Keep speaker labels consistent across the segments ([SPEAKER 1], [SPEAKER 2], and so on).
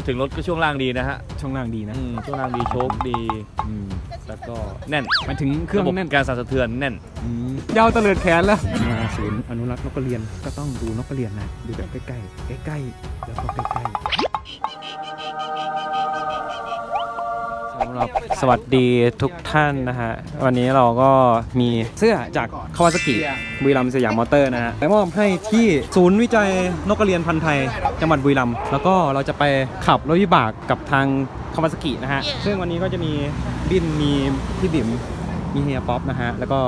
[SPEAKER 1] พูดถึงรถก็ช่วงล่างดีนะฮะ
[SPEAKER 2] ช่องล่างดีนะ
[SPEAKER 1] อืมช่วงล่างดีโชคดี
[SPEAKER 2] อืม
[SPEAKER 1] แล้วก็แน่น
[SPEAKER 2] หมายถึงเครื่อง
[SPEAKER 1] ระบบ
[SPEAKER 2] แน่น
[SPEAKER 1] การสั่นสะเทือนแน่น
[SPEAKER 2] อืมยาวตะเลิดแขนแล้วมาศูนย์อนุรักษ์นกกระเรียนก็ต้องดูนกกระเรียนนะดูแบบใกล้ๆใกล้ๆแล้วก็ใกล้ๆ สำหรับสวัสดีทุกท่านนะฮะ วันนี้เราก็มีเสื้อจากคาวาซากิบุรีรัมย์สยามมอเตอร์นะฮะไปมอบให้ที่ศูนย์วิจัยนกกระเรียนพันธุ์ไทย จังหวัดบุรีรัมย์แล้วก็เราจะไปขับรถวิบากกับทางคาวาซากินะฮะ ซึ่งวันนี้ก็จะมีบินมีพี่บิ่มมีเฮียป๊อปนะฮะ แล้วก็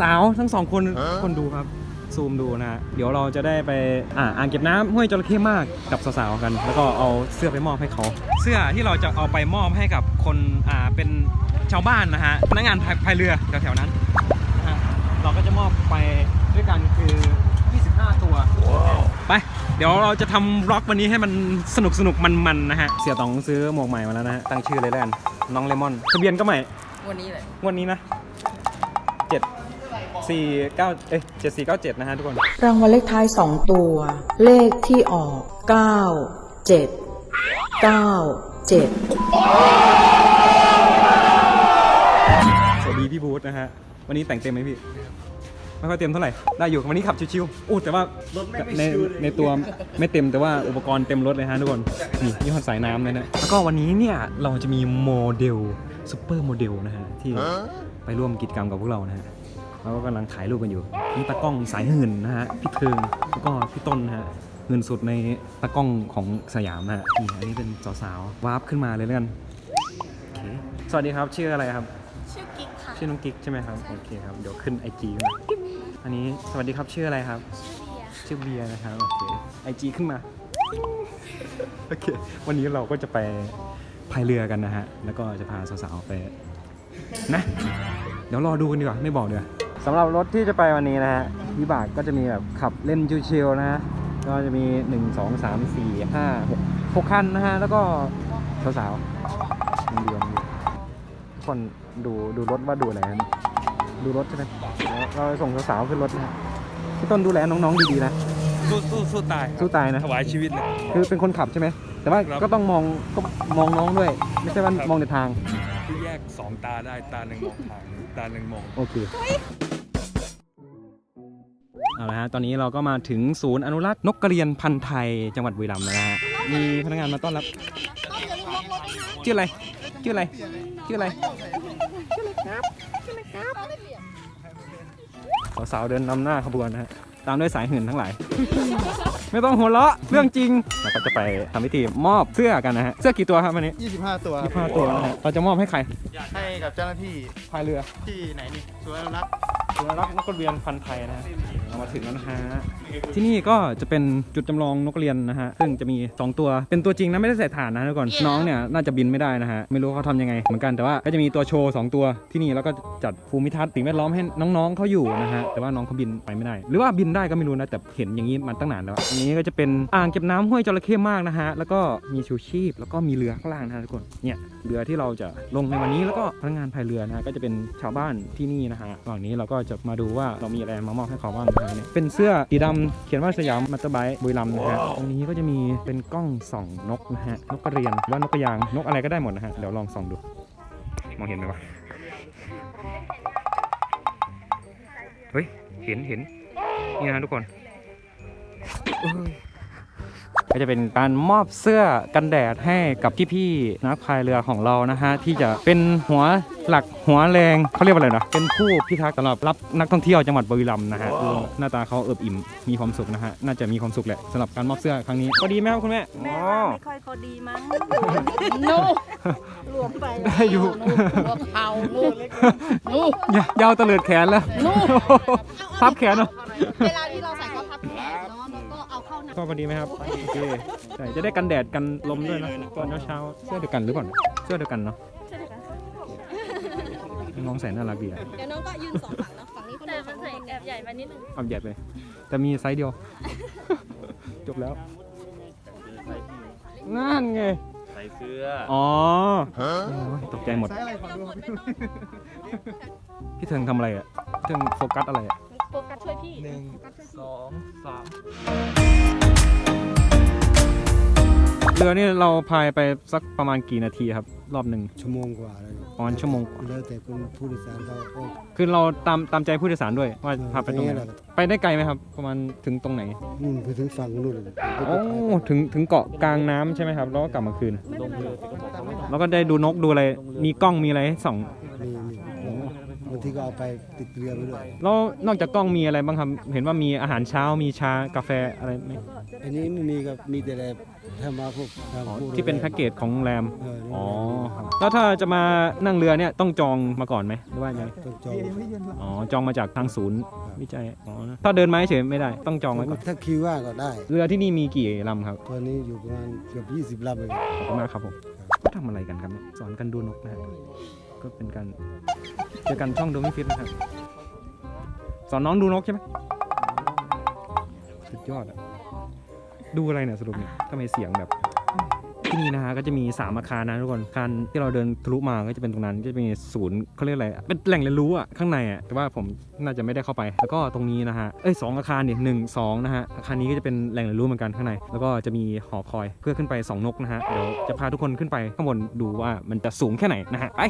[SPEAKER 2] สาวๆทั้งสองคนคนดูครับ ซูมดูนะฮะเดี๋ยวเราจะได้ไปอ่าอ่างเก็บน้ำห้วยจระเข้มากกับสาวๆกัน แล้วก็เอาเสื้อไปมอบให้เขา เสื้อที่เราจะเอาไปมอบให้กับคนอ่าเป็นชาวบ้านนะฮะพนักงานพายพายเรือแถวๆนั้นนะฮะเราก็จะมอบไปด้วยกันคือ 25 ตัวไปเดี๋ยวเราจะทำร็อกวันนี้ให้มันสนุกสนุกๆมันๆนะฮะเสียต๋องซื้อหมวกใหม่มาแล้วนะฮะตั้งชื่อเลยแล้วกันน้องเลมอนทะเบียนก็ใหม่
[SPEAKER 3] วันนี้เลย
[SPEAKER 2] งวันนี้นะ 4 9เอ้ย7497 นะฮะทุกคน
[SPEAKER 4] รางวัลเลขท้าย 2 ตัว เลขที่ออก 9 7 9 7
[SPEAKER 2] สวัสดีพี่บูธนะฮะ วันนี้แต่งเต็มไหมพี่ ไม่ค่อยเต็มเท่าไหร่ ได้อยู่ วันนี้ขับชิวๆอู้แต่ว่าในในตัวไม่เต็มแต่ว่าอุปกรณ์เต็มรถเลยฮะทุกคน นี่ยี่ห้อสายน้ำเลยนะ แล้วก็วันนี้เนี่ยเราจะมีโมเดลซูเปอร์โมเดลนะฮะที่ไปร่วมกิจกรรมกับพวกเรานะฮะ เราก็กำลังถ่ายรูปกันอยู่นี่ตากล้องสายหื่นนะฮะพี่เทิงแล้วก็พี่ต้นนะฮะหื่นสุดในตากล้องของสยามนะฮะนี่อันนี้เป็นสาวๆวาร์ปขึ้นมาเลยแล้วกันโอเคสวัสดีครับชื่ออะไรครับ
[SPEAKER 3] ชื่อกิ๊กค่ะ
[SPEAKER 2] ชื่อน้องกิ๊กใช่ไหมครับโอเคครับเดี๋ยวขึ้นไอจีมาอันนี้สวัสดีครับชื่ออะไรครับ ชื่อเบียร์นะครับโอเคไอจีขึ้นมาโอเควันนี้เราก็จะไปพายเรือกันนะฮะ แล้วก็จะพาสาวๆไปนะ เดี๋ยวรอดูกันดีกว่า ไม่บอกเดี๋ยวา สำหรับรถที่จะไปวันนี้นะฮะวิบากก็จะมีแบบขับเล่นชิวๆนะฮะก็จะมี 1 2 3 4 5 6 6คันนะฮะ แล้วก็สาวๆยังเรียนอยู่ทุกคนดูดูรถว่าดูอะไรนะดูรถใช่ไหมเดี๋ยวเราส่งสาวๆขึ้นรถนะฮะพี่ต้นดูแลน้องๆดีๆนะ
[SPEAKER 5] สู้สู้สู้ตาย
[SPEAKER 2] สู้ตายนะ
[SPEAKER 5] ถวายชีวิตเลย
[SPEAKER 2] คือเป็นคนขับใช่ไหม แต่ว่า
[SPEAKER 5] ครับ
[SPEAKER 2] ก็ต้องมองก็มองน้องด้วย ไม่ใช่ว่า
[SPEAKER 5] ครับ
[SPEAKER 2] มองแต่ทาง
[SPEAKER 5] ที่แยกสองตาได้ตาหนึ่งมองทาง ตาหนึ่งมอง
[SPEAKER 2] โอเค เอาละฮะตอนนี้เราก็มาถึงศูนย์อนุรักษ์นกกระเรียนพันธุ์ไทยจังหวัดบุรีรัมย์แล้วนะฮะมีพนักงานมาต้อนรับชื่ออะไรชื่ออะไรชื่ออะไรสาวๆเดินนำหน้าขบวนนะฮะตามด้วยสายหื่นทั้งหลาย ไม่ต้องหัวเราะเรื่องจริงเราก็จะไปทำพิธีมอบเสื้อกันนะฮะเสื้อกี่ตัวครับวันนี้
[SPEAKER 6] 25 ตัวครับ
[SPEAKER 2] ยี่ห้าตัวนะฮะเราจะมอบให้ใคร
[SPEAKER 6] ให้กับเจ้าหน้าที่
[SPEAKER 2] พายเรือ
[SPEAKER 6] ที่ไหนนี่สวนอนุรักษ์
[SPEAKER 2] ศูนย์อนุรักษ์นกกระเรียนพันธุ์ไทยนะฮะ เรามาถึงแล้วนะฮะ ที่นี่ก็จะเป็นจุดจำลองนกกระเรียนนะฮะ ซึ่งจะมี 2 ตัว เป็นตัวจริงนะไม่ได้ใส่ฐานนะทุกคน น้องเนี่ยน่าจะบินไม่ได้นะฮะ ไม่รู้เขาทำยังไงเหมือนกัน แต่ว่าก็จะมีตัวโชว์ 2 ตัวที่นี่แล้วก็จัดภูมิทัศน์สิ่งแวดล้อมให้น้องๆเขาอยู่นะฮะ แต่ว่าน้องเขาบินไปไม่ได้ หรือว่าบินได้ก็ไม่รู้นะ แต่เห็นอย่างนี้มันตั้งนานแล้ว อันนี้ก็จะเป็นอ่างเก็บน้ำห้วยจระเข้มากนะฮะ แล้วก็มีชูชีพ แล้วก็มีเรือข้างล่างนะฮะทุกคน เนี่ยเรือที่เราจะลงในวันนี้แล้วก็พนักงานพายเรือนะฮะก็จะเป็นชาวบ้านที่นี่นะฮะระหว่างนี้เราก็จะมาดูว่าเรามีอะไรมามอบให้เขาบ้างนะฮะเนี่ยเป็นเสื้อสีดำเขียนว่าสยามมัตเตอร์ไบค์บุรีรัมย์นะฮะตรงนี้ก็จะมีเป็นกล้องส่องนกนะฮะนกกระเรียนหรือว่านกกระยางนกอะไรก็ได้หมดนะฮะเดี๋ยวลองส่องดู มองเห็นไหมวะเฮ้ยเห็นเห็นนี่นะฮะทุกคนเอ้ย ก็จะเป็นการมอบเสื้อกันแดดให้กับพี่ๆนักพายเรือของเรานะฮะที่จะเป็นหัวหลักหัวแรงเขาเรียกว่าอะไรนะเป็นผู้พิทักษ์สำหรับรับนักท่องเที่ยวจังหวัดบุรีรัมย์นะฮะดูหน้าตาเขาเอิบอิ่มมีความสุขนะฮะน่าจะมีความสุขแหละสำหรับการมอบเสื้อครั้งนี้ก็ดีไหมครับคุณแม่
[SPEAKER 7] แม่
[SPEAKER 2] อ๋อ
[SPEAKER 7] ว่าไม่ค่อยพอดีมั้งนูรวมไป
[SPEAKER 2] ได้อยู่
[SPEAKER 3] หัวเผาลูก
[SPEAKER 2] ยายาวตะเลิดแขนแล้วพับแขนเนาะ
[SPEAKER 3] เวลาที่ ก็เอาเข้าหนัก
[SPEAKER 2] ก็พอดีไหมครับโอเคใช่จะได้กันแดดกันลมด้วยนะตอนเช้าๆเสื้อเดียวกันหรือเปล่าเสื้อเดียวกันเนาะน้องใส่น่ารักดีอะ
[SPEAKER 3] เดี๋ยวน้องก็ยืนสองฝั่งนะฝั่งนี้คน
[SPEAKER 7] แต่
[SPEAKER 3] เดียว
[SPEAKER 7] มันใส่แอบใหญ่ไปนิดนึง
[SPEAKER 2] เอาใหญ่ไป แต่มีไซส์เดียว จบแล้วนั่นไง
[SPEAKER 1] ใส่เสื้อ
[SPEAKER 2] อ๋อโอ้ยตกใจหมด
[SPEAKER 6] ใช้อะไรขอดู
[SPEAKER 2] พี่เทิงทำอะไรอะพี่เทิงโฟกัสอะไรอะ
[SPEAKER 7] โฟกัสช่วยพี่
[SPEAKER 5] หนึ่งสองสาม
[SPEAKER 2] เรือนี่เราพายไปสักประมาณกี่นาทีครับ รอบหนึ่ง
[SPEAKER 8] ชั่วโมงกว่าแล้ว
[SPEAKER 2] ประมาณชั่วโมงกว่า
[SPEAKER 8] แล้วแต่คนผู้โดยสารเขาก็
[SPEAKER 2] คือเราตามตามใจผู้โดยสารด้วยว่าพาไปตรงไหน
[SPEAKER 8] แหละ
[SPEAKER 2] ไปได้ไกลไหมครับ ประมาณถึงตรงไหน
[SPEAKER 8] นู่นไปถึงฝั่งนู่นเลย
[SPEAKER 2] โอ้ถึงถึงเกาะกลางน้ำใช่ไหมครับแล้วก็กลับมาคืน แล้วก็ได้ดูนกดูอะไรมีกล้องมีอะไรให้ส่อง
[SPEAKER 8] นี่นี่บางทีก็เอาไปติดเรือไปด้วย
[SPEAKER 2] แล้วนอกจากกล้องมีอะไรบ้างครับ เห็นว่ามีอาหารเช้ามีชากาแฟอะไรไหม
[SPEAKER 8] อันนี้ไม่มีครับมีแต่แบบถ้ามาพวกทาง
[SPEAKER 2] อ๋อ
[SPEAKER 8] พวก
[SPEAKER 2] ที่เป็นแพ็กเกจของโรงแรม
[SPEAKER 8] เออ
[SPEAKER 2] อ๋อครับแล้วถ้าจะมานั่งเรือเนี่ยต้องจองมาก่อนไหมหรือว่ายังไง
[SPEAKER 8] ต้องจอง
[SPEAKER 2] อ๋อ จองมาจากทางศูนย์วิจัย อ๋อ ถ้าเดินมาเฉยๆไม่ได้ ต้องจองไว้ก่อน
[SPEAKER 8] ถ้าคิวว่างก็ได้
[SPEAKER 2] เรือที่นี่มีกี่ลำครับ
[SPEAKER 8] ตัวนี้อยู่ประมาณเกือบ20ลำเลย
[SPEAKER 2] ขอบคุณมากครับผมก็ทำอะไรกันครับเนี่ยสอนกันดูนกนะฮะก็เป็นการเจอกันช่องโดมิฟิตนะครับ สอนน้องดูนกใช่ไหมสุดยอดอะ ดูอะไรเนี่ยสรุปเนี่ยทำไมเสียงแบบ ที่นี่นะฮะก็จะมี 3 อาคารนะทุกคนอาคารที่เราเดินทะลุมาก็จะเป็นตรงนั้นก็จะมีศูนย์เขาเรียกอะไรอะเป็นแหล่งเรียนรู้อะข้างในอะแต่ว่าผมน่าจะไม่ได้เข้าไป แล้วก็ตรงนี้นะฮะเอ้ยสองอาคารเนี่ยหนึ่งสองนะฮะอาคารนี้ก็จะเป็นแหล่งเรียนรู้เหมือนกันข้างใน แล้วก็จะมีหอคอยเพื่อขึ้นไปสองนกนะฮะเดี๋ยวจะพาทุกคนขึ้นไปข้างบนดูว่ามันจะสูงแค่ไหนนะฮะไป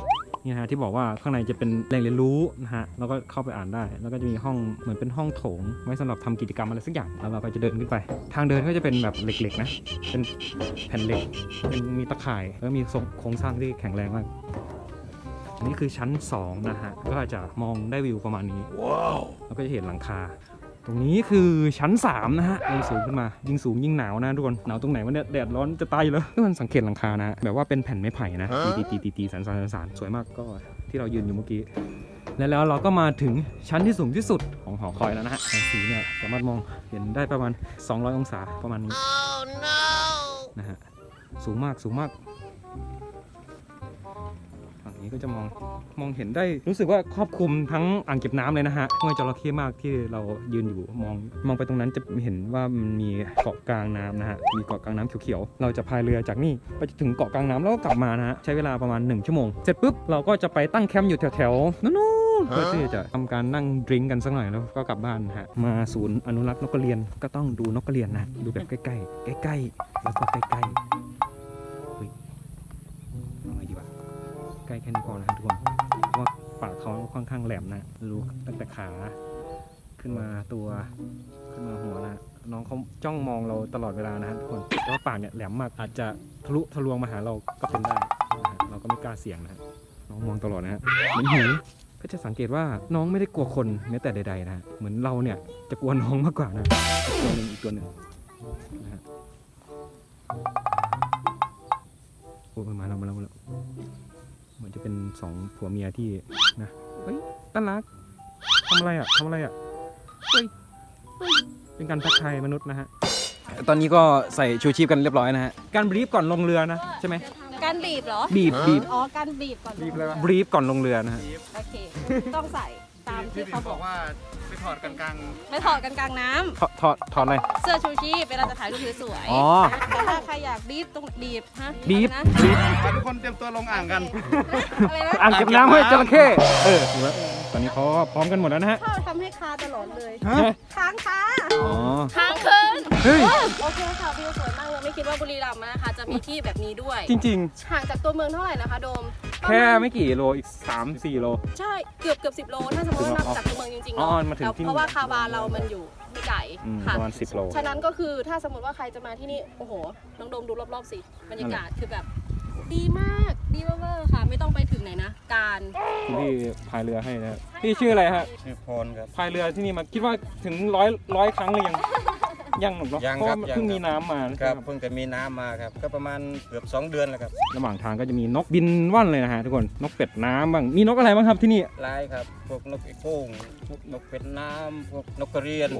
[SPEAKER 2] นี่นะฮะที่บอกว่าข้างในจะเป็นแหล่งเรียนรู้นะฮะแล้วก็เข้าไปอ่านได้ แล้วก็จะมีห้องเหมือนเป็นห้องโถง ไว้สำหรับทำกิจกรรมอะไรสักอย่างแล้วเราก็จะเดินขึ้นไป ทางเดินก็จะเป็นแบบเหล็กๆนะเป็นแผ่นเหล็กเป็นมีตะข่ายแล้วมีทรงโครงสร้างที่แข็งแรงมากอันนี้คือชั้น 2 นะฮะ ก็อาจจะมองได้วิวประมาณนี้แล้วก็จะเห็นหลังคา ตรงนี้คือชั้น 3 นะฮะลงสูงขึ้นมา ยิ่งสูงยิ่งหนาวนะทุกคน หนาวตรงไหนวะเนี่ย แดดร้อนจะตายอยู่แล้วก็มันสังเกตหลังคานะฮะแบบว่าเป็นแผ่นไม้ไผ่นะ ตีตีตีตีตีสันสันสันสันสวยมากก็ที่เรายืนอยู่เมื่อกี้ และแล้วเราก็มาถึงชั้นที่สูงที่สุดของหอคอยแล้วนะฮะแสงสีเนี่ยสามารถมองเห็นได้ประมาณ 200 องศาประมาณนี้นะฮะ สูงมากสูงมากฝั่งนี้ก็จะมองมองเห็นได้รู้สึกว่าครอบคลุมทั้งอ่างเก็บน้ำเลยนะฮะห้วยจระเข้มากที่เรายืนอยู่มองมองไปตรงนั้นจะเห็นว่ามันมีเกาะกลางน้ำนะฮะมีเกาะกลางน้ำเขียวๆเราจะพายเรือจากนี่ไปถึงเกาะกลางน้ำแล้วก็กลับมานะฮะใช้เวลาประมาณ 1 ชั่วโมง เสร็จปุ๊บเราก็จะไปตั้งแคมป์อยู่แถวๆนู้นเพื่อที่จะทำการนั่งดริงกันสักหน่อยแล้วก็กลับบ้านฮะมาศูนย์อนุรักษ์นกกระเรียนก็ต้องดูนกกระเรียนนะดูแบบใกล้ๆใกล้ๆแล้วก็ใกล้ๆ ล้แค่นี้พอนะครับทุกคนเพราะว่าปากเขาค่อนข้างแหลมนะรู้ตั้งแต่ขาขึ้นมาตัวขึ้นมาหัวนะน้องเขาจ้องมองเราตลอดเวลานะฮะทุกคนแต่ว่าปากเนี่ยแหลมมากอาจจะทะลุทะลวงมาหาเราก็เป็นได้นะฮะเราก็ไม่กล้าเสี่ยงนะฮะน้องมองตลอดนะฮะเหมือนหูก็จะสังเกตว่าน้องไม่ได้กลัวคนแม้แต่ใดๆนะ เหมือนเราเนี่ยจะกลัวน้องมากกว่านะตัวหนึ่งอีกตัวหนึ่งนะฮะโอ้ยมาแล้วมาแล้วมาแล้ว เหมือนจะเป็นสองผัวเมียที่นะเฮ้ยน่ารักทำอะไรอะทำอะไรอะเฮ้ยเฮ้ยเป็นการทักทายมนุษย์นะฮะตอนนี้ก็ใส่ชูชีพกันเรียบร้อยนะฮะการบรีฟก่อนลงเรือนะใช่ไหม
[SPEAKER 3] การบีบเหรอ
[SPEAKER 2] บีบบีบ
[SPEAKER 3] อ๋อการบีบก่อน
[SPEAKER 2] บรีฟก่อนลงเรือนะฮะ
[SPEAKER 3] โอเคต้องใส่ ตามที่เขาบอก
[SPEAKER 6] ว่า ไปถอดกันกลาง
[SPEAKER 3] ไม่ถอดกันกลางน้
[SPEAKER 2] ถอดถอดถอดอะไรำ
[SPEAKER 3] เสื้อชูชีพเวลาจะถ่ายรูปสวยๆ
[SPEAKER 2] อ๋อ
[SPEAKER 3] แต่ถ้าใครอยากบีบต้องบีบฮะ
[SPEAKER 2] บีบ
[SPEAKER 3] อะไรนะ
[SPEAKER 2] บีบ
[SPEAKER 6] ทุกคนเตรียมตัวลงอ่างกัน
[SPEAKER 3] อะไรนะ
[SPEAKER 2] อ่างเก็บน้ำให้จระเข้เออถูกแล้วตอนนี้เขาก็พร้อมกันหมดแล้วนะฮะ
[SPEAKER 3] เข้าทำให้คาตลอดเลย
[SPEAKER 2] ฮะ
[SPEAKER 3] ค้างคา
[SPEAKER 2] อ๋อ
[SPEAKER 3] ค้างคืน
[SPEAKER 2] เฮ้ย
[SPEAKER 3] โอเคค่ะวิวสวยมากเลยไม่คิดว่าบุรีรัมย์นะคะ จะมีที่แบบนี้ด้วย
[SPEAKER 2] จริง
[SPEAKER 3] ห่างจากตัวเมืองเท่าไหร่นะคะ โดม
[SPEAKER 2] ๆ แค่ไม่กี่โลอีก 3-4 โล
[SPEAKER 3] ใช่เกือบเกือบสิบโลถ้าสมมติว่านับจากตัวเมืองจริงๆ
[SPEAKER 2] อ๋อ
[SPEAKER 3] เนาะ
[SPEAKER 2] มาถึง
[SPEAKER 3] แล้ว
[SPEAKER 2] ที่
[SPEAKER 3] เพราะว่าคาวาเรามันอยู่ไม่ไกล
[SPEAKER 2] อืม
[SPEAKER 3] ค่ะ
[SPEAKER 2] ประมาณ 10 โล
[SPEAKER 3] ฉะนั้นก็คือถ้าสมมติว่าใครจะมาที่นี่โอ้โหน้องโดมดูรอบๆสิบรรยากาศคือแบบดีมากดีเวอร์ๆค่ะ ไม่ต้องไปถึงไหนนะ การ
[SPEAKER 2] คุณพี่พายเรือให้นะครับพี่ชื่ออะไรฮะ
[SPEAKER 9] ชื่อพรครับ
[SPEAKER 2] พายเรือที่นี่มาคิดว่าถึงร้อยร้อยครั้งหรือยัง ยังหรอกเนาะ
[SPEAKER 9] ยัง
[SPEAKER 2] เพราะ
[SPEAKER 9] ครับ
[SPEAKER 2] ว่า
[SPEAKER 9] ยัง
[SPEAKER 2] เพิ่ง
[SPEAKER 9] ครับ
[SPEAKER 2] มีน้ำมา
[SPEAKER 9] ครับเพิ่งจะมีน้ำมาครับ ก็ประมาณเกือบ2เดือนแล้วครับ
[SPEAKER 2] ระหว่างทางก็จะมีนกบินว่อนเลยนะฮะทุกคนนกเป็ดน้ำบ้างมีนกอะไรบ้างครับที่นี่
[SPEAKER 9] ลายครับ พวกนกอีโก้งพวกนกเป็ดน้ำพวกนกกระเรียน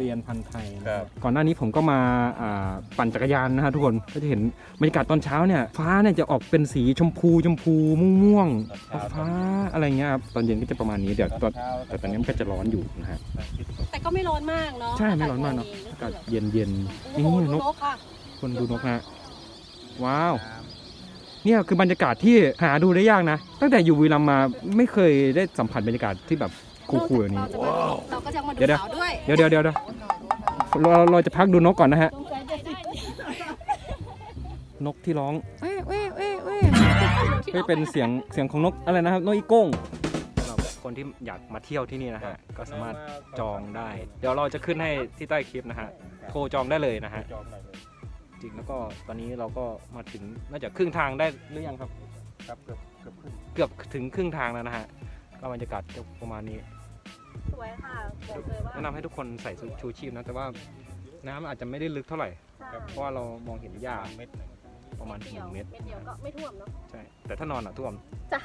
[SPEAKER 2] เรียนพันธุ์ไทยนะค
[SPEAKER 9] ครั
[SPEAKER 2] รับบก่อนหน้านี้ผมก็มาอ่าปั่นจักรยานนะฮะทุกคนก็จะเห็นบรรยากาศตอนเช้าเนี่ยฟ้าเนี่ยจะออกเป็นสีชมพูชมพูม่วงๆฟ้าอะไรเงี้ยครับตอนเย็นก็จะประมาณนี้เดี๋ยวตอนแต่ตอนนี้มันก็จะร้อนอยู่นะฮะ
[SPEAKER 3] แต่ก็ไม่ร้อนมากเนาะ
[SPEAKER 2] ใช่ไม่ร้อนมากเนาะอากาศเย็นเย็นๆ
[SPEAKER 3] โอ้โห
[SPEAKER 2] นี่
[SPEAKER 3] ดู
[SPEAKER 2] นก
[SPEAKER 3] นกค่ะ
[SPEAKER 2] คนดูนกฮะว้าว เนี่ยคือบรรยากาศที่หาดูได้ยากนะ ตั้งแต่อยู่บุรีรัมย์มาไม่เคยได้สัมผัสบรรยากาศที่แบบคูลๆแบบนี้
[SPEAKER 3] เราจะมาเราก็จะมาดู
[SPEAKER 2] เดี๋ยวๆ
[SPEAKER 3] สาวด้วย
[SPEAKER 2] เดี๋ยวเดี๋ยวเดี๋ยวเดี๋ยวเราเราจะพักดูนกก่อนนะฮะ นกที่ร้องเว้เว้เว้เว้ไม่เป็นเสียงเสียงของนกอะไรนะครับนกอีโก้งสำหรับ คนที่อยากมาเที่ยวที่นี่นะฮะก็สามารถจองได้ เดี๋ยวเราจะขึ้นให้ที่ใต้คลิปนะฮะโทรจองได้เลยนะฮะ
[SPEAKER 9] จองได้เลย
[SPEAKER 2] จริงแล้วก็ตอนนี้เราก็มาถึงน่าจะครึ่งทางได้หรือยังครับ
[SPEAKER 9] ครับเกือบเกือบขึ้น
[SPEAKER 2] เกือบถึงครึ่งทางแล้วนะฮะก็บรรยากาศจะประมาณนี้
[SPEAKER 3] สวยค่ะบอกเลยว่า
[SPEAKER 2] แนะนำให้ทุกคนใส่ชูชีพนะแต่ว่าน้ำอาจจะไม่ได้ลึกเท่าไหร่ เพราะว่าเรามองเห็นหญ้า
[SPEAKER 9] เม็ดหนึ่ง
[SPEAKER 2] ประมาณ
[SPEAKER 3] เดียว
[SPEAKER 2] 1เม
[SPEAKER 3] เม็
[SPEAKER 2] ต
[SPEAKER 3] ด
[SPEAKER 2] ร
[SPEAKER 3] เดียวก็ไม่ท่วมเนาะ
[SPEAKER 2] ใช่แต่ถ้านอนอะท่วม
[SPEAKER 3] จ้ะ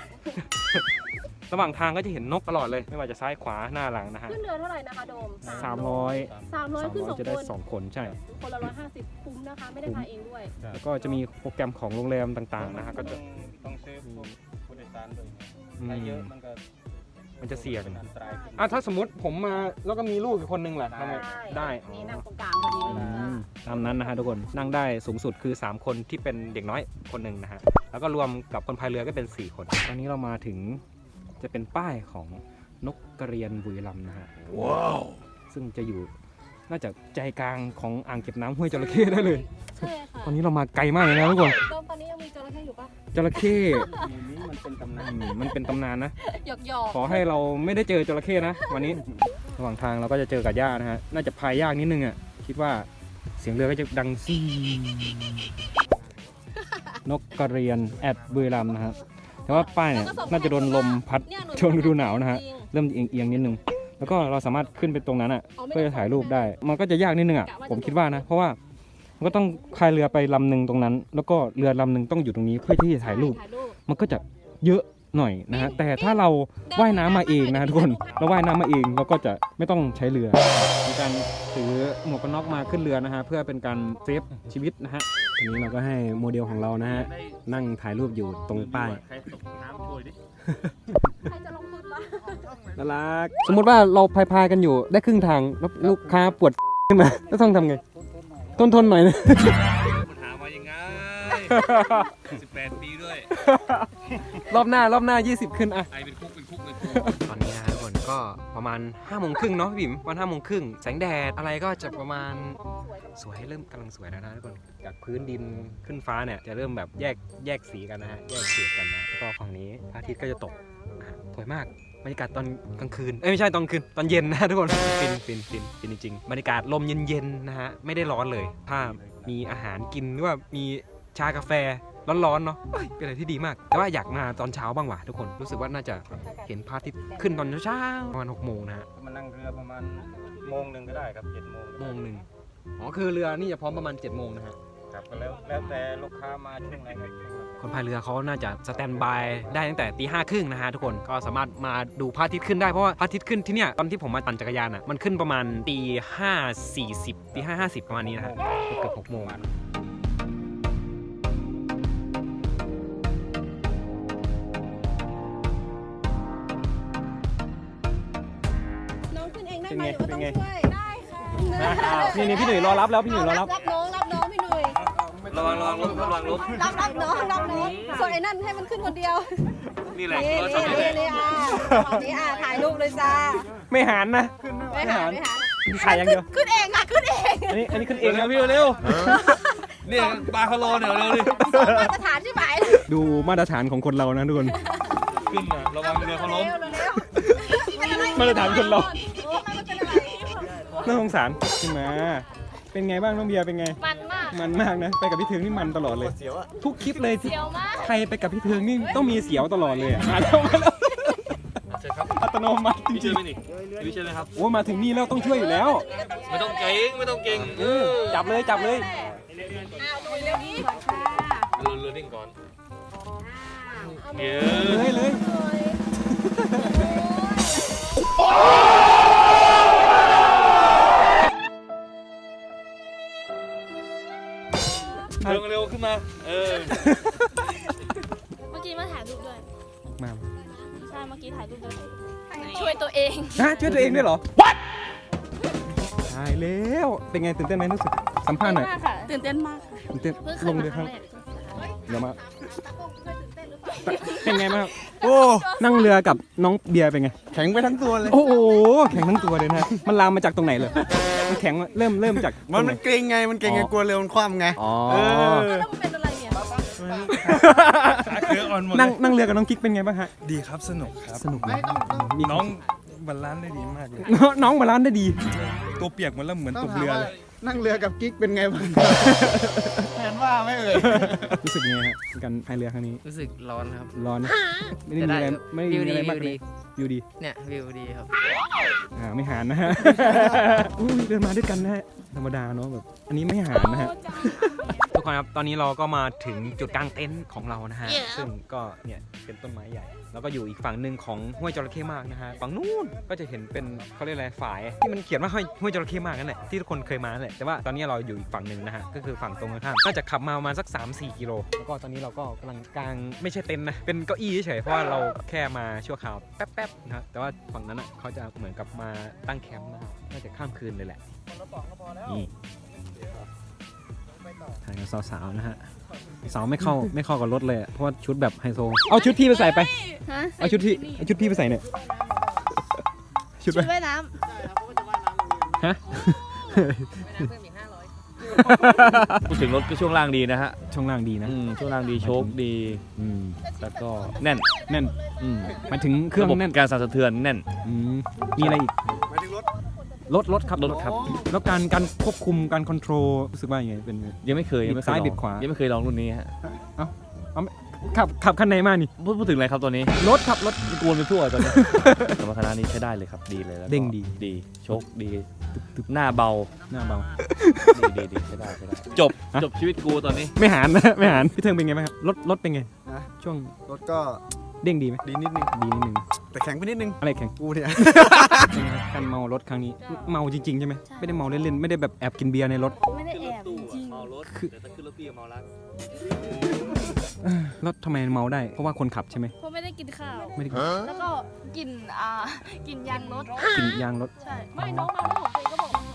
[SPEAKER 2] ระหว่างทางก็จะเห็นนกตลอดเลย ไม่ว่าจะซ้ายขวาหน้าหลังนะฮะ
[SPEAKER 3] ขึ้นเรือเท่าไหร่นะคะโดม
[SPEAKER 2] สามร้อย
[SPEAKER 3] สามร้อย
[SPEAKER 2] สาม
[SPEAKER 3] ขึ้น
[SPEAKER 2] ร้อ
[SPEAKER 3] ส
[SPEAKER 2] ย
[SPEAKER 3] อง
[SPEAKER 2] จะ
[SPEAKER 3] ค
[SPEAKER 2] ได้
[SPEAKER 3] น
[SPEAKER 2] สองคนใช่
[SPEAKER 3] คนละร้อยห้าสิบคุ้มนะคะ ไม่ได้พาเองด้วย
[SPEAKER 2] แล้วก็จะมีโปรแกรมของโรงแรมต่างๆนะฮะก็จะ
[SPEAKER 9] ต้องซื้อพวกผู้โดยสารด้วย
[SPEAKER 2] อืม
[SPEAKER 9] ถ้าเยอะมันก็
[SPEAKER 2] มันจะเสี่ยง
[SPEAKER 9] เป็นอันตราย
[SPEAKER 2] อะถ้าสมมติผมมาแล้วก็มีลูกอีกคนนึงแหละทำไงได้
[SPEAKER 3] นี่นั่งตรงกลางพอดี
[SPEAKER 2] อืมตามนั้นนะฮะทุกคนนั่งได้สูงสุดคือ 3 คนที่เป็นเด็กน้อยคนหนึ่งนะฮะแล้วก็รวมกับคนพายเรือก็เป็น 4 คน ตอนนี้เรามาถึง จะเป็นป้ายของนกกระเรียนบุรีรัมย์นะฮะว้าวซึ่งจะอยู่น่าจะใจกลางของอ่างเก็บน้ำห้วยจระเข้ได้เลย
[SPEAKER 3] ใช่ค่ะ
[SPEAKER 2] ตอนนี้เรามาไกลมากเลยนะทุกคน
[SPEAKER 3] โดมตอนนี้ยังมีจระเข้อยู่ปะ
[SPEAKER 2] จระเข้
[SPEAKER 9] มีนี้มันเป็นตำนาน
[SPEAKER 2] อืมมันเป็นตำนานนะ
[SPEAKER 3] หยอกหยอก
[SPEAKER 2] ขอให้เราไม่ได้เจอจระเข้นะ วันนี้ ระหว่างทางเราก็จะเจอกับหญ้านะฮะ น่าจะพายยากนิดนึงอะ คิดว่าเสียงเรือก็จะดังซี่นกกระเรียนแอดบุรีรัมย์นะฮะ แต่ว่าป้ายเนี่ยน่าจะโดนลมพัด
[SPEAKER 3] เนี่ยห
[SPEAKER 2] ช่วงฤดูหนาวนะฮะ
[SPEAKER 3] จริง
[SPEAKER 2] เริ่มเอียงๆนิดนึงแล้วก็เราสามารถขึ้นไปตรงนั้นอะเพื่อจะถ่ายรูปได้ มันก็จะยากนิดนึงอะผมคิดว่านะ เพราะว่ามันก็ต้องพายเรือไปลำหนึ่งตรงนั้น แล้วก็เรือลำหนึ่งต้องอยู่ตรงนี้เพื่อที่จะถ่ายรูป
[SPEAKER 3] ถ่ายรูป
[SPEAKER 2] มันก็จะเยอะหน่อยนะฮะแต่ถ้าเราว่ายน้ำมาเองนะฮะทุกคนเราว่ายน้ำมาเองเราก็จะไม่ต้องใช้เรือ ในการถือหมวกกันน็อกมาขึ้นเรือนะฮะเพื่อเป็นการเซฟชีวิตนะฮะทีนี้เราก็ให้โมเดลของเรานะฮะนั่งถ่ายรูปอยู่ตรงป้าย
[SPEAKER 1] ใครตกน้ำช่วยดิ
[SPEAKER 3] ใครจะลงทุนวะ
[SPEAKER 2] น่ารัก สมมติว่าเราพายพายๆกันอยู่ได้ครึ่งทางแล้วลูกค้าปวดขึ้นมาแล้วต้องทำไง ทนทนๆหน่อยนะ
[SPEAKER 1] มันหามายังไง18 ปีด้วย
[SPEAKER 2] รอบหน้า รอบหน้า 20 ขึ้นอะ
[SPEAKER 1] ไอเป็นคุกเป็นคุกเป็นคุก
[SPEAKER 2] ตอนนี้นะทุกคน ก็ประมาณ5้าโมงครึ่งเนาะพี่บิ๋มวันห้าโมงครึ่งแสงแดดอะไรก็จะประมาณสวยเริ่มกำลังสวยแล้วนะทุกคนจากพื้นดินขึ้นฟ้าเนี่ยจะเริ่มแบบแยกแยกสีกันนะฮะแยกเฉดกันนะแล้วก็ฝั่งนี้พระอาทิตย์ก็จะตกนะฮะสวยมากบรรยากาศตอนกลางคืน เอ้ยไม่ใช่ตอนกลางคืน ตอนเย็นนะทุกคน ฟินฟินฟินฟินจริงๆ บรรยากาศลมเย็นๆนะฮะ ไม่ได้ร้อนเลย ถ้ามีอาหารกินหรือว่ามีชากาแฟ ร้อนๆเนาะเอ้ยเป็นอะไรที่ดีมาก แต่ว่าอยากมาตอนเช้าบ้างว่ะทุกคน รู้สึกว่าน่าจะเห็นพระอาทิตย์ขึ้นตอนเช้าๆประมาณหกโมงนะฮะ
[SPEAKER 9] มานั่งเรือประมาณโมงหนึ่งก็ได้ครับเจ็ดโมง
[SPEAKER 2] โมงหนึ่งอ๋อคือเรือนี่จะพร้อมประมาณ7จ็ดโมงนะฮะ
[SPEAKER 9] ครับก็แล้วแล้วแต่ลูกค้ามาช่วงไหนครับ
[SPEAKER 2] คนพายเรือเขาน่าจะสแตนบายได้ตั้งแต่ตีห้าครึ่งนะฮะทุกคนก็สามารถมาดูพระอาทิตย์ขึ้นได้เพราะว่าพระอาทิตย์ขึ้นที่เนี่ยตอนที่ผมมาปั่นจักรยานอะมันขึ้นประมาณตีห้าสี่สิบตีห้าห้าสิบประมาณนี้นะฮะเกือบหกโมง
[SPEAKER 3] น้องขึ้นเได้
[SPEAKER 2] เป็น
[SPEAKER 3] ไหม
[SPEAKER 2] ไง
[SPEAKER 3] หรือว่า
[SPEAKER 2] เป็
[SPEAKER 3] ต้อนง
[SPEAKER 2] ไง
[SPEAKER 3] ช่วยได้ค่ะ
[SPEAKER 2] นี่นี่พี่หนุ่ยรอรับแล้วพี่หนุ่ยรอรับ
[SPEAKER 3] รับน้องรับน้องพี่หนุ่ย
[SPEAKER 1] ระวังระวังล้มระวังล้ม
[SPEAKER 3] รับรับน้องรับน้องส่วนไอ้นั่นให้มันขึ้นคนเดียว
[SPEAKER 1] นี่แหละ
[SPEAKER 3] นี่
[SPEAKER 1] เรา
[SPEAKER 3] นี่
[SPEAKER 1] ทำนี่แห
[SPEAKER 3] นี่
[SPEAKER 1] ละ
[SPEAKER 3] นี่อะตอนนี้อะถ่ายรูปเลยจ้า
[SPEAKER 2] ไม่หานนะ
[SPEAKER 3] ไม่หาไม่หา
[SPEAKER 2] ถ่ายอย่างเดียว
[SPEAKER 3] ขึ้นเองค่ะขึ้นเอง
[SPEAKER 2] อันนี้อันนี้ขึ้นเอ
[SPEAKER 1] เองง
[SPEAKER 2] นะ
[SPEAKER 1] นะพี่เร็วเนี่ยปลาเขารอเนี่ยเร็วดิ
[SPEAKER 3] สองมาตรฐานใช่ไหม
[SPEAKER 2] ดูมาตรฐานของคนเรานะทุกคน
[SPEAKER 1] ขึ้นนะระวังเรือเขาล้ม
[SPEAKER 3] เร็วเร็วเป็นอะไร
[SPEAKER 2] มาตรฐานคนเรา
[SPEAKER 3] น่า
[SPEAKER 2] สงสารขึ้นมา เป็นไงบ้างน้องเบียร์เป็นไง
[SPEAKER 7] มันมาก
[SPEAKER 2] มันมากนะ ไปกับพี่เทืองนี่มันตลอดเลยทุกคลิปเลยที่
[SPEAKER 7] เสียวมาก
[SPEAKER 2] ใครไปกับพี่เทืองนี่ต้องมีเสียวตลอดเลยอะมาแล้วมาแล้ว
[SPEAKER 1] ใช่ครับ
[SPEAKER 2] อัตโนมัติจ
[SPEAKER 1] พี่
[SPEAKER 2] ริ
[SPEAKER 1] เชื่องไหมนี่พี่เชื่อไหมครับ
[SPEAKER 2] ๆโอ้ยมาถึงนี่แล้วต้องช่วยอยู่แล้ว
[SPEAKER 1] ไม่ต้องเก่งไม่ต้องเก่ง
[SPEAKER 2] เออจับเลยจับเลย
[SPEAKER 3] อ้าวดูเร็วนี้
[SPEAKER 1] เรือเรือนิ่งก่อนเย
[SPEAKER 2] เลยเลย
[SPEAKER 1] เมา เออ
[SPEAKER 7] เมื่อกี้มาถ่ายรูปด้วย
[SPEAKER 2] มา
[SPEAKER 7] ใช่เมื่อกี้ถ่ายรูปด้วยช่วยตัวเอง
[SPEAKER 2] ฮะช่วยตัวเองด้วยเหรอ What ตายแล้วเป็นไงตื่นเต้นไหมรู้สึกสัมภาษณ์หน่อย
[SPEAKER 7] มากค่ะตื่นเต้นมากค่ะ
[SPEAKER 2] ตื่นเต้น
[SPEAKER 7] เพิ่งเค
[SPEAKER 2] ล
[SPEAKER 7] ย
[SPEAKER 2] ง
[SPEAKER 7] มา
[SPEAKER 2] เลย
[SPEAKER 7] ค
[SPEAKER 2] ค
[SPEAKER 7] รั้
[SPEAKER 2] รั้
[SPEAKER 7] ง
[SPEAKER 2] ง
[SPEAKER 7] แรก
[SPEAKER 2] เดี๋ยวมา เป็นไงบ้างครับโอ้นั่งเรือกับน้องเบียร์เป็นไง
[SPEAKER 8] แข็งไปทั้งตัวเลย
[SPEAKER 2] โอ้โหแข็งทั้งตัวเลยนะมันลามมาจากตรงไหนเลยมันแข็งเริ่มเริ่มจาก
[SPEAKER 8] มัน
[SPEAKER 2] ตรงไห
[SPEAKER 8] มันเกรงไงมันเกรงไง
[SPEAKER 2] อ๋อ
[SPEAKER 8] กลัวเรือมันคว่ำไง
[SPEAKER 2] อ๋อ
[SPEAKER 8] เออ
[SPEAKER 3] แล้วมันเป็นอะไรเนี่ย
[SPEAKER 5] ขาเคืออ่อนหมด
[SPEAKER 2] นั่ง
[SPEAKER 5] เลย
[SPEAKER 2] นั่งเรือกับน้องกิ๊กเป็นไงบ้างฮะ
[SPEAKER 5] ดีครับสนุกครับ
[SPEAKER 2] สนุกไหม
[SPEAKER 5] น้องบาลานซ์ได้ดีมากเลย
[SPEAKER 2] น้องน้องบาลานซ์ได้ดี
[SPEAKER 5] ตัวเปียกหมดแล้วเหมือน
[SPEAKER 6] ต้อ
[SPEAKER 5] ต
[SPEAKER 6] ง
[SPEAKER 5] ก
[SPEAKER 6] ถาม
[SPEAKER 5] เรือ
[SPEAKER 6] ว่า
[SPEAKER 5] เลย
[SPEAKER 6] นั่งเรือกับกิ๊กเป็นไงบ้างแทนว่าไม่เอ่ย
[SPEAKER 2] รู้สึกยังไงฮะการพายเรือครั้งนี้
[SPEAKER 10] รู้สึกร้อนครับ
[SPEAKER 2] ร้อนนะไม่ได้มีอะไรไม่ได้
[SPEAKER 10] วิว
[SPEAKER 2] มี
[SPEAKER 10] ดี
[SPEAKER 2] อะไร
[SPEAKER 10] วิ
[SPEAKER 2] มาก
[SPEAKER 10] ว
[SPEAKER 2] เล
[SPEAKER 10] ดี
[SPEAKER 2] ยวิวดี
[SPEAKER 10] เนี่ยวิวดีครับ
[SPEAKER 2] อ่าไม่หานนะฮะอุ้ยเดินมาด้วยกันนะฮะธรรมดาเนาะแบบ อันนี้ไม่หานนะฮะ ทุกคนครับ ตอนนี้เราก็มาถึงจุดกลางเต็นท์ของเรานะฮะซึ่งก็เนี่ยเป็นต้นไม้ใหญ่ แล้วก็อยู่อีกฝั่งหนึ่งของห้วยจระเข้มากนะฮะ ฝั่งนู้นก็จะเห็นเป็นเขาเรียกอะไรฝายที่มันเขียนว่าห้วยห้วยจระเข้มากนั่นแหละที่ทุกคนเคยมานั่นแหละ แต่ว่าตอนนี้เราอยู่อีกฝั่งหนึ่งนะฮะ ก็คือฝั่งตรงกันข้ามน่าจะขับมาประมาณสัก 3-4 กิโล แล้วก็ตอนนี้เราก็กำลังกางไม่ใช่เต็นท์นะ เป็นเก้าอี้เฉยๆเพราะว่าเราแค่มาชั่วคราวแป๊บๆนะฮะแต่ว่าฝั่งนั้นอะเขาจะเหมือนกับมาตั้งแคมป์นะครับน่าจะข้ามคืนเลยแหละ นี่ ถ่ายกับสาวๆนะฮะสาวไม่เข้าไม่เข้ากับรถเลยอะเพราะว่าชุดแบบไฮโซ เอาชุดพี่ไปใส่ไป
[SPEAKER 7] ฮะ
[SPEAKER 2] เอาชุดพี่เอาชุดพี่ไปใส่เนี่ยชุด
[SPEAKER 7] ชุ
[SPEAKER 2] ไป
[SPEAKER 7] ดว่ายน้
[SPEAKER 2] ฮะ
[SPEAKER 1] พูดถึงรถก็ช่วงล่างดีนะฮะ
[SPEAKER 2] ช่องล่างดีนะ
[SPEAKER 1] อืมช่วงล่างดีโชคดี
[SPEAKER 2] อืม
[SPEAKER 1] แล้วก็แน่น
[SPEAKER 2] แน่น
[SPEAKER 1] อืม
[SPEAKER 2] หมายถึงเครื่อง
[SPEAKER 1] ระบบ
[SPEAKER 2] แน่น
[SPEAKER 1] การสั่นสะเทือนแน่น
[SPEAKER 2] อืมมีอะไรอีก
[SPEAKER 6] หมายถึงรถ
[SPEAKER 2] รถรถครับ
[SPEAKER 1] รถครับ
[SPEAKER 2] แล้วการการควบคุมการคอนโทรลรู้สึกว่ายังไงเป็นไง
[SPEAKER 1] ยังไม่เคยยังไม่เคย
[SPEAKER 2] บิดซ้าย
[SPEAKER 1] ลอง
[SPEAKER 2] บิดขวายั
[SPEAKER 1] ยั งไม่เคยลองรุ่นนี้ฮะ
[SPEAKER 2] ขับขับคันไหนมานี่
[SPEAKER 1] พูดพูดถึงอะไรครับตัวนี้
[SPEAKER 2] รถขับรถ
[SPEAKER 1] กวนไปทั่วตอนนี้ แต่ว่าคณะนี้ใช้ได้เลยครับดีเลยแล้วก็
[SPEAKER 2] เด้งดี
[SPEAKER 1] ดีโชคดีหน้าเบา
[SPEAKER 2] หน้าเบา
[SPEAKER 1] ดีดีดีใช้ได้ใช้ได้จบ
[SPEAKER 2] ฮะ
[SPEAKER 1] จบชีวิตกูตอนนี้
[SPEAKER 2] ไม่หานนะไม่หานพี่เทิงเป็นไงบ้างครับรถรถเป็นไง
[SPEAKER 6] ฮะ
[SPEAKER 2] ช่วง
[SPEAKER 6] รถก็
[SPEAKER 2] เด้งดีไหม
[SPEAKER 6] ดีนิดนึง
[SPEAKER 2] ดีนิดนึง
[SPEAKER 6] แต่แข็งไปนิดนึง
[SPEAKER 2] อะไรแข็ง
[SPEAKER 6] กูเนี่ย
[SPEAKER 2] เป็นไงการเมารถครั้งนี้ เมาจริงๆใช่ไหมไม่ได้เมาเล่นๆไม่ได้แบบแอบกินเบียร์ในรถำ
[SPEAKER 7] ไม่ได้แอบจริง
[SPEAKER 1] เมารถ แต่ถ้าขึ้นรถพี่เมารัก
[SPEAKER 2] แล้วทำไมเมาได้ เพราะว่าคนขับใช่ไหม
[SPEAKER 7] เพราะไม่ได้กินข้าว
[SPEAKER 2] ไม่ได้กิน
[SPEAKER 7] แล้วก็กินอ่ากินยางรถ
[SPEAKER 2] กินยางรถ
[SPEAKER 7] ใช่ ไม่น้องมาแล้วผมเองก็บอกมาเถ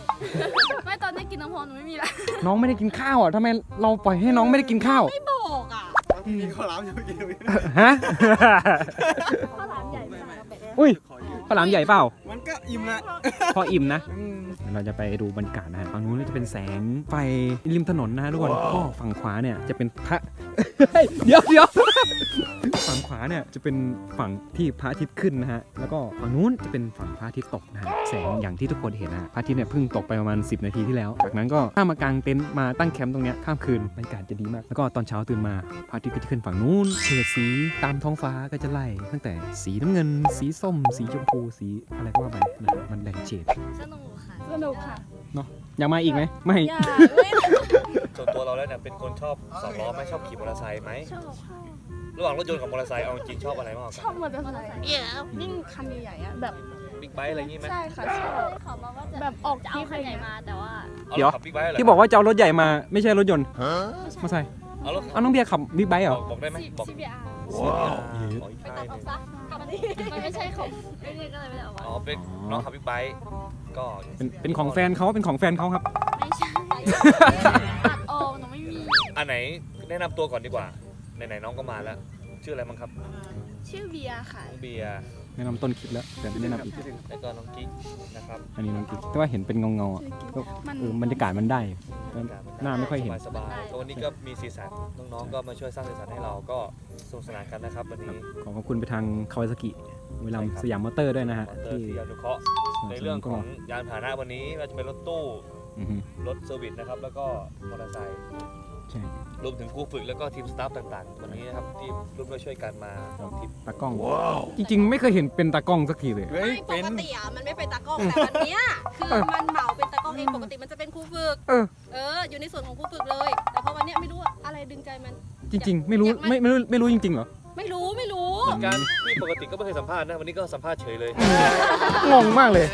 [SPEAKER 7] อะไม่ตอนนี้กินน้ำพรหนูไม่มีละ
[SPEAKER 2] น้องไม่ได้กินข้าวอะทำไมเราปล่อยให้น้องไม่ได้กินข้าว
[SPEAKER 7] ไม่บอกอะ
[SPEAKER 6] มีข้าวหลามอยู่กิน
[SPEAKER 2] ฮะ
[SPEAKER 7] ข้าวหลามใหญ่มากแบบ
[SPEAKER 2] อุ้ย ข้าวหลามใหญ่เปล่า
[SPEAKER 6] มันก็อิ่มละ
[SPEAKER 2] พออิ่มนะเราจะไปดูบรรยากาศนะฮะฝั่งนู้นจะเป็นแสงไฟริมถนนนะฮะทุกคนก็ฝั่งขวาเนี่ยจะเป็นพระ เฮ้ยเดี๋ยวเดี๋ยวฝั่งขวาเนี่ยจะเป็นฝั่งที่พระอาทิตย์ขึ้นนะฮะ แล้วก็ฝั่งนู้นจะเป็นฝั่งพระอาทิตย์ตกนะฮะ แสงอย่างที่ทุกคนเห็นนะฮะพระอาทิตย์เนี่ยเพิ่งตกไปประมาณ 10 นาทีที่แล้ว จากนั้นก็ข้ามมากางเต็นท์มาตั้งแคมป์ตรงเนี้ยข้ามคืนบรรยากาศจะดีมาก แล้วก็ตอนเช้าตื่นมาพระอาทิตย์ก็จะขึ้นฝั่งนู้น เฉดสีตามท้องฟ้าก็จะไล่ตั้งแต่สีน้ำเงิน สีส้ม สีชมพูสีอะไรก็ว่าไปนะฮะมันแบ่งเฉด
[SPEAKER 7] สนุกค่ะสนุกค่ะ
[SPEAKER 2] อยากมาอีกไหมไม่
[SPEAKER 7] อยากเล่น
[SPEAKER 1] ส่วนตัวเราแล้วเนี่ยเป็นคนชอบสองล้อไหมชอบขี่มอเตอร์ไซค์ไหม
[SPEAKER 7] ชอบค่ะ
[SPEAKER 1] ระหว่างรถยนต์กับมอเตอร์ไซค์เอาจริงๆชอบอะไรมากกว่า
[SPEAKER 7] ช
[SPEAKER 1] กั
[SPEAKER 7] อนบมอเตอร์ไซค์ยิ่งคันใหญ่ๆอะแบบ
[SPEAKER 1] บิ๊กไบค์อะไรอย่างงี้ไหม
[SPEAKER 7] ใช่ค่ะชอบแบบออกทริปอะไรมาแต่ว่า
[SPEAKER 1] เอา
[SPEAKER 2] เดี๋
[SPEAKER 1] ร
[SPEAKER 2] ยว
[SPEAKER 1] ถขับบิ๊กไบค์เหรอ
[SPEAKER 2] ที่บอกว่าจะเอารถใหญ่มาไม่ใช่รถยนต์มาใส่
[SPEAKER 1] เอารถ
[SPEAKER 2] เอาน้องเบียร์ขับบิ๊กไบค์เหร
[SPEAKER 1] บ
[SPEAKER 2] อ
[SPEAKER 1] อกบอกได้ไหมบอก
[SPEAKER 7] CBR
[SPEAKER 1] ว้าวอ๋ออีก
[SPEAKER 7] ไป
[SPEAKER 1] ค่าย
[SPEAKER 7] ตัด
[SPEAKER 1] ห
[SPEAKER 7] อ
[SPEAKER 1] นึ่
[SPEAKER 7] องกซะกลับ มาดิมันไม่ใช่ของไม่ใช่ก็เลยไม่ได้เอาไว้
[SPEAKER 1] อ๋อเป็นน้องขับบิ๊กไบค์ก็
[SPEAKER 2] เป็นเป็นของแฟนเขาเป็นของแฟนเขาครับ
[SPEAKER 7] ไม่ใช่ตัดออกหนูไม่มี
[SPEAKER 1] อันไหนแนะนำตัวก่อนดีกว่าไหนๆน้องก็มาแล้ว ชื่ออะไรบ้างครับ
[SPEAKER 7] ชื่อเบียร์ค่ะ
[SPEAKER 1] น้องเบียร์
[SPEAKER 2] แนะนำต้นคลิปแล้วแต่ไม่แนะนำอีก
[SPEAKER 1] แล้วก็น้องกิ๊กนะครับ
[SPEAKER 2] อันนี้น้องกิ๊กแต่ว่าเห็นเป็นเงาเงาๆอะก็
[SPEAKER 7] มัน
[SPEAKER 2] เออบรรยากาศมันได้หน้าไม่ค่อยเห็น
[SPEAKER 1] สบายๆก็วันนี้ก็มีสีสันน้องๆก็มาช่วยสร้างสีสันให้เราก็สนุกสนานกันนะครับวันนี้
[SPEAKER 2] ขอขอบคุณไปทางคาวาซากิเวลาสยามมอเตอร์ด้วยนะฮะ
[SPEAKER 1] มอเตอร์
[SPEAKER 2] ที่
[SPEAKER 1] ที่อนุเคราะห์ในเรื่องของยานพาหนะวันนี้ว่าจะเป็นรถตู้
[SPEAKER 2] อือฮึ
[SPEAKER 1] รถเซอร์วิสนะครับ แล้วก็มอเตอร์ไซค์
[SPEAKER 2] ใช่
[SPEAKER 1] รวมถึงครูฝึกแล้วก็ทีมสตาฟต่างๆ วันนี้นะครับที่ร่วมด้วยช่วยกันมาทำทริป
[SPEAKER 2] ตากล้อง จริง ๆ ไม่เคยเห็นเป็นตากล้องสักทีเลย
[SPEAKER 6] เฮ้ย
[SPEAKER 3] ไม่ป
[SPEAKER 6] เป็น
[SPEAKER 3] กติอะมันไม่เป็นตากล้องแต่วันเนี้ยคือมันเหมาเป็นตากล้องเองปกติมันจะเป็นครูฝึก
[SPEAKER 2] เออ
[SPEAKER 3] เออ อยู่ในส่วนของครูฝึกเลย แต่พอวันเนี้ยไม่รู้ว่าอะไรดึงใจมัน
[SPEAKER 2] จริง ๆ ไม่รู้
[SPEAKER 3] อยากมา
[SPEAKER 2] ไม่ไม่รู้ไม่รู้จริงๆเหรอ
[SPEAKER 3] ไม่รู้ไม่รู้
[SPEAKER 1] การที่ปกติก็ไม่เคยสัมภาษณ์นะวันนี้ก็สัมภาษณ์เฉยเลย
[SPEAKER 2] งงมากเลย